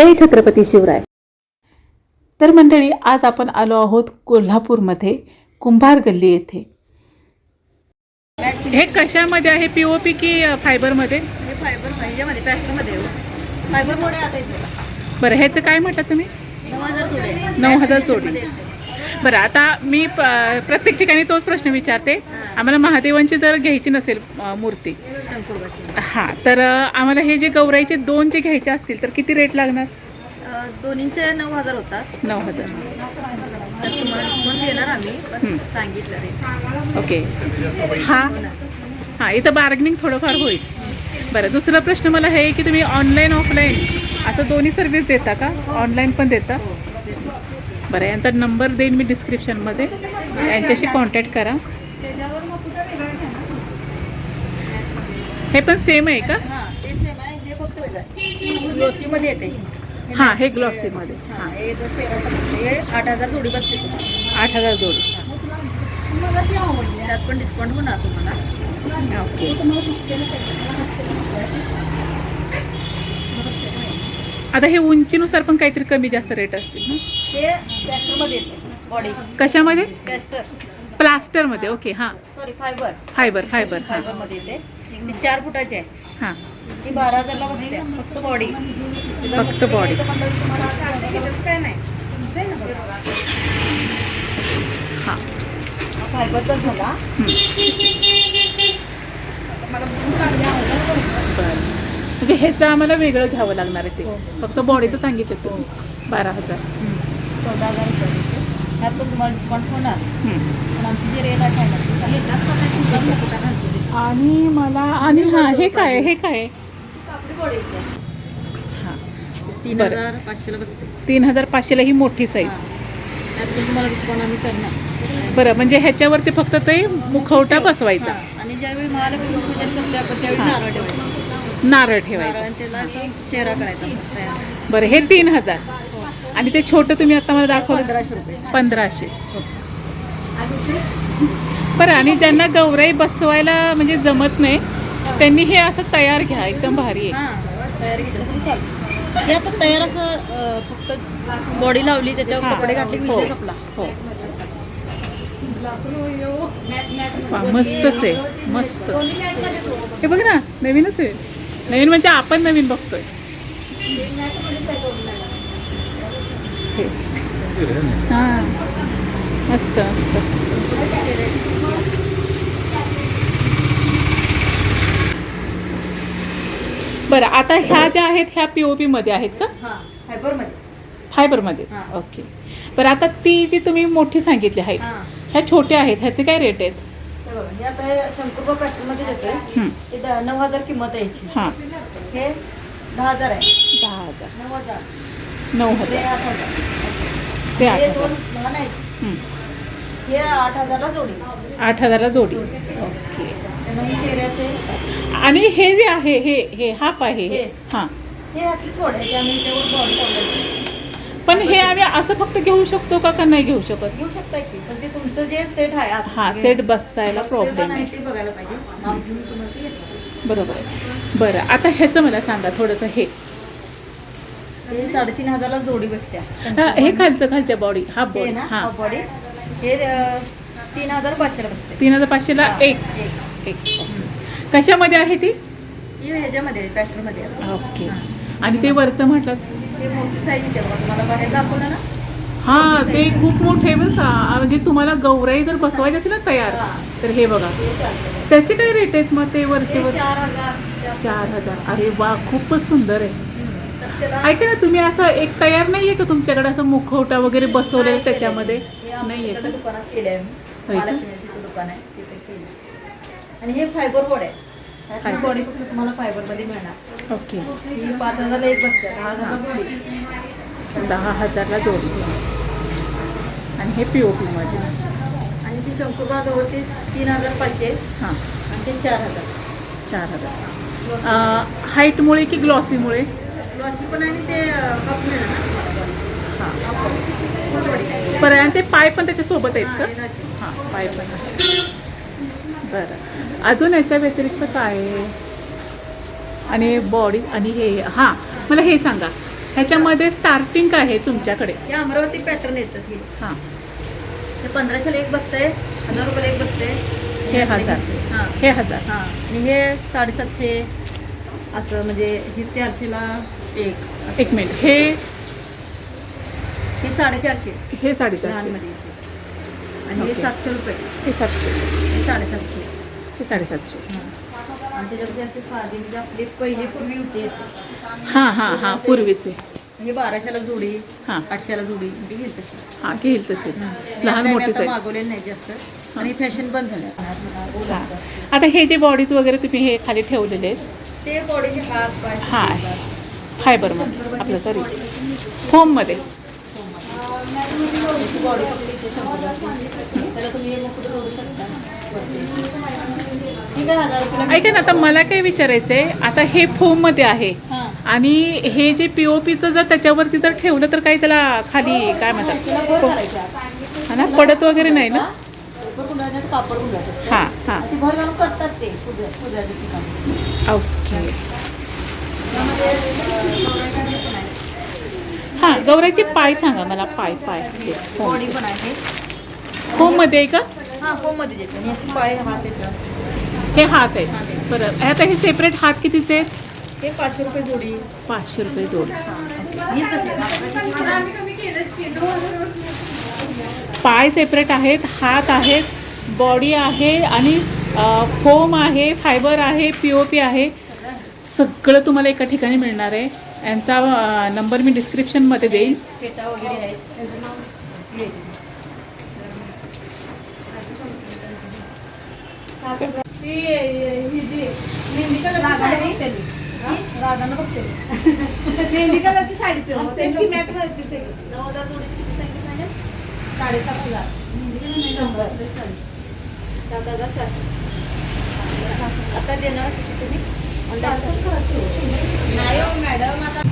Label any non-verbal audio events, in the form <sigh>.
जय छत्रपती शिवराय. तर मंडळी आज आपण आलो आहोत कोल्हापूरमध्ये कुंभार गल्ली येथे. हे कशामध्ये आहे? पीओपी की फायबरमध्ये? हे फायबर ह्याच्यामध्ये पॅस्टरमध्ये फायबर मोडे आता इथे बरं ह्याचं काय म्हटलं तुम्ही? नऊ हजार जोडे नऊ हजार जोडी बरं आता मी प- प्रत्येक ठिकाणी तोच प्रश्न विचारते. आम्हाला महादेवांची जर घ्यायची नसेल मूर्ती. हां तर आम्हाला हे जे गौराईचे दोन जे घ्यायचे असतील तर किती रेट लागणार? दोन्हींचे नऊ हजार होतात. नऊ हजार. देणार आम्ही सांगितलं ओके. हा. हां इथं बार्गनिंग थोडंफार होईल. बरं दुसरा प्रश्न मला हे की तुम्ही ऑनलाईन ऑफलाईन असं दोन्ही सर्व्हिस देता का? ऑनलाईन पण देता? बरं यांचा नंबर देईन मी डिस्क्रिप्शनमध्ये यांच्याशी कॉन्टॅक्ट करा. हे पण सेम आहे का? हां ते सेम आहे. हे फक्त वेगळं ग्लोसीमध्ये येते. हां हे हां हे हे आठ हजार जोडी बसते आठ हजार जोडी. त्यात पण डिस्काउंट होणार तुम्हाला. ओके. आता हे उंचीनुसार पण काहीतरी कमी जास्त रेट असतील ना? येते. बॉडी कशामध्ये? पॅस्टर प्लास्टरमध्ये ओके हां. सॉरी फायबर फायबर फायबर हां. फायबरमध्ये येते. ती चार फुटाची आहे. हां. ती बारा हजारला बसते फक्त बॉडी फक्त body. काय नाही हां झाला बरं. म्हणजे ह्याचं आम्हाला वेगळं घ्यावं लागणार आहे हो. ते फक्त बॉडीचं सांगितलं तुम्ही. बारा हजार. चौदा हजार रुपये ह्यात पण तुम्हाला डिस्काउंट होणार. हं. आमची जी आहे आणि मला आणि हां हे काय? हे काय? हां. तीन बरं. हजार पाचशेला बसते. तीन हजार पाचशेला ही मोठी साईज त्यात पण तुम्हाला डिस्काउंट आम्ही करणार. बरं म्हणजे ह्याच्यावरती फक्त ते मुखवटा बसवायचा. हां. आणि ज्यावेळी महालक्ष्मी पूजन करते आपण त्यावेळी हां. नारळ ठेवायचं. नारळ नारळ ठेवायचा आणि त्याला असं चेहरा करायचा तयार. बरं हे तीन हजार. आणि ते छोटं तुम्ही आता मला दाखवलं. पंधराशे रुपये. पंधराशे. बरं आणि ज्यांना गौराई बसवायला म्हणजे जमत नाही त्यांनी हे असं तयार घ्या एकदम भारी आहे. हां तयार आता असं फक्त बॉडी लावली त्याच्यावर हां. कपडे घातले हो. विषय संपला. हो. वा, मस्तच आहे मस्त. हे बघ ना नवीनच आहे. नवीन म्हणजे आपण नवीन बघतोय. हे. मस्त मस्त. बरं आता ह्या ज्या आहेत ह्या पी ओ पीमध्ये आहेत का? हां फायबरमध्ये फायबरमध्ये हां. ओके बरं आता ती जी तुम्ही मोठी सांगितली आहेत हां. ह्या छोट्या आहेत ह्याचे काय रेट आहेत? पॅटर्नमध्ये देतोय. द- नऊ हजार किंमत आहे हां. हे दहा हजार आहे. दहा हजार. नऊ हजार. नऊ हे हजार आठ हजार. ते हे दोन लहान आहेत. हं. आठ हजारला जोडी. आठ हजारला जोडी. ओके. हे आणि हे जे आहे हे हे हाफ आहे हे. हे. ह्यातली थोडे आहे ते आम्ही त्यावर बॉडी लावली पण हे आम्ही असं फक्त घेऊ शकतो का का नाही घेऊ शकत? घेऊ शकताय की पण ते तुमचं जे सेट आहे हां सेट बसायला प्रॉब्लेम नाही आहे बघायला पाहिजे. बरोबर आहे. बरं आता ह्याचं मला सांगा थोडंसं हे. साडेतीन हजारला जोडी बसत्या हां खालचं खालच्या बॉडी हा बॉडी हां. बॉडी हे तीन हजार पाचशेला बसते. तीन हजार पाचशेला एक. एक. कशामध्ये आहे ती? ही ह्याच्यामध्ये पॅस्टरमध्ये. ओके. आणि ते वरचं म्हटलं? ते मोठी साईज येते बघा तुम्हाला बाहेर दाखवलं ना? हा ते खूप मोठे आहे बरं का. म्हणजे तुम्हाला गौराई जर बसवायची असेल ना तयार. तर हे बघा. त्याचे काय रेट आहेत मग ते वरचे वर चार हजार. अरे वा खूपच सुंदर आहे. ऐका ना तुम्ही असं एक तयार नाही आहे का तुमच्याकडे असं मुखवटा वगैरे बसवलेलं त्याच्यामध्ये? आहे आमच्याकडे का? दुकानात केले आहे होय का? महालक्ष्मीचं दुकान आहे तिथे केले आणि हे फायबर बोर्ड आहे. ह्याची फायबर. बॉडी फक्त तुम्हाला मिळणार? ओके. ही पाच हजारला एक बसते दहा हजारला जोडी दहा हजारला आणि हे पी ओ पीमध्ये आणि ती शंकुरबा जवळची तीन हजार पाचशे. हां. आणि ते चार हजार. चार हजार. हाईटमुळे की ग्लॉसीमुळे पण आणि ते कप मिळणार. हां. बरं आणि ते पाय पण त्याच्यासोबत आहेत का? हे पाय पण. बरं. अजून याच्या व्यतिरिक्त काय आणि बॉडी आणि हे हां मला हे सांगा. ह्याच्यामध्ये स्टार्टिंग काय आहे तुमच्याकडे? हे अमरावती पॅटर्न येतात हे हां. हे पंधराशेला एक बसतंय हजार रुपयाला एक बसतंय. हे हजार. हां. हे हजार. हां. आणि हे साडेसातशे असं म्हणजे हे चारशेला एक. एक मिनिट. हे हे साडेचारशे. हे साडेचारशे. आणि हे. सातशे रुपये. हे सातशे. हे साडेसातशे. हे साडेसातशे. आणि त्याच्यामध्ये असे साधी म्हणजे आपली पहिली पूर्वी होती. हां हां हां पूर्वीचे. हे बाराशेला जोडी हां. आठशेला जोडी म्हणजे घेईल तशी. हां घेईल तसे. लहान मोठी साईज मागवलेलं नाही जास्त. आणि फॅशन बंद झाल्या हां. आता हे जे बॉडीज वगैरे तुम्ही हे खाली ठेवलेले आहेत. ते बॉडीचे हात पाय हां. फायबरमध्ये आपलं सॉरी फोममध्ये. हे ऐका ना आता मला काय विचारायचं आहे आता हे फोममध्ये आहे हां आणि हे जे पी ओ पीचं जर त्याच्यावरती जर ठेवलं तर काही त्याला खाली काय म्हणतात. हा ना पडत वगैरे नाही ना? कापड. हां. हां ठिकाण. ओके त्यामध्ये अं, गौराईचे पण आहे हां गौराईचे पाय सांगा मला पाय पाय. बॉडी पण आहे. फोममध्ये आहे का? हां पाय हात येतात हे हात आहेत. बरं आता हे सेपरेट हात कितीचे आहेत? हे पाचशे रुपये जोडी. पाचशे रुपये जोड. पाय सेपरेट आहेत हात आहेत बॉडी आहे आणि फोम आहे फायबर आहे पी ओ पी आहे. सगळं तुम्हाला एका ठिकाणी मिळणार आहे. यांचा नंबर मी डिस्क्रिप्शनमध्ये देईन. हे. ही? मेहंदी कलरची <laughs> साडीच साडेसात हजार. शंभर. सात हजार चारशे. आता देणार तुम्ही? नाही हो, मॅडम आता